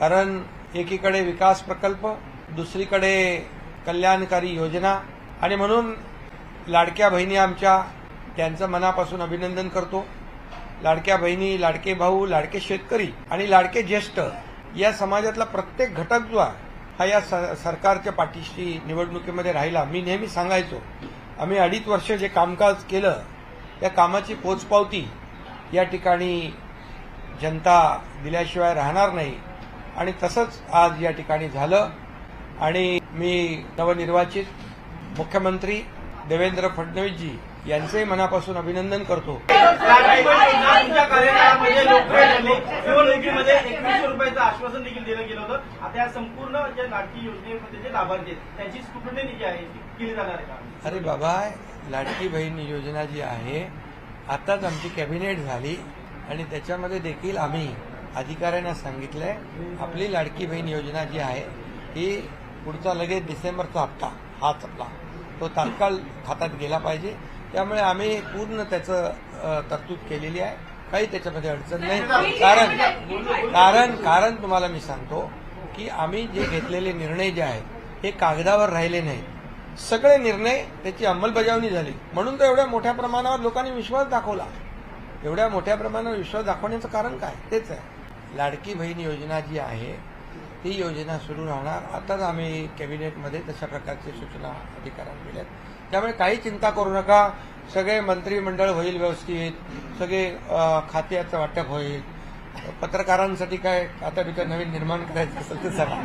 कारण एकीकडे विकास प्रकल्प दुसरीकडे कल्याणकारी योजना आणि म्हणून लाडक्या बहिणी आमच्या त्यांचं मनापासून अभिनंदन करतो. लाडक्या बहिणी लाडके भाऊ लाडके शेतकरी आणि लाडके ज्येष्ठ या समाजातला प्रत्येक घटक जो आहे हा या स- सरकारच्या पाठीशी निवडणुकीमध्ये राहिला. मी नेहमी सांगायचो आम्ही अडीच वर्ष जे कामकाज केलं त्या कामाची पोचपावती या ठिकाणी जनता दिल्याशिवाय राहणार नाही. आणि तसंच आज या ठिकाणी झालं. आणि मी नवनिर्वाचित मुख्यमंत्री देवेंद्र फडणवीसजी यांचेही मनापासून अभिनंदन करतो. तुमच्या कार्यकाळामध्ये लोकप्रिय झाली निवडणुकीमध्ये एकवीसशे रुपयाचं आश्वासन देखील दिलं गेलं होतं. आता या संपूर्ण ज्या लाडकी योजनेमध्ये जे लाभार्थी आहेत त्यांची स्क्रुटनी जी आहे ती केली जाणार आहे का? अरे बाबा लाडकी बहीण योजना जी आहे आताच आमची कॅबिनेट झाली आणि त्याच्यामध्ये देखील आम्ही अधिकाऱ्यांना सांगितलंय आपली लाडकी बहीण योजना जी आहे ही पुढचा लगेच डिसेंबरचा हप्ता हाच आपला तो तात्काळ खात्यात गेला पाहिजे. त्यामुळे आम्ही पूर्ण त्याचं तरतूद केलेली आहे. काही त्याच्यामध्ये अडचण नाही. कारण कारण कारण तुम्हाला मी सांगतो की आम्ही जे घेतलेले निर्णय जे आहेत हे कागदावर राहिले नाहीत. सगळे निर्णय त्याची अंमलबजावणी झाली. म्हणून तर एवढ्या मोठ्या प्रमाणावर लोकांनी विश्वास दाखवला. एवढ्या मोठ्या प्रमाणावर विश्वास दाखवण्याचं कारण काय? तेच आहे. लाडकी बहीण योजना जी आहे ती योजना सुरू राहणार. आताच आम्ही कॅबिनेटमध्ये तशा प्रकारच्या सूचना अधिकाऱ्यांना दिल्यात. त्यामुळे काही चिंता करू नका. सगळे मंत्रिमंडळ होईल व्यवस्थित. सगळे खात्याचं वाटप होईल. पत्रकारांसाठी काय आता नवीन निर्माण करायचं असेल ते सांगा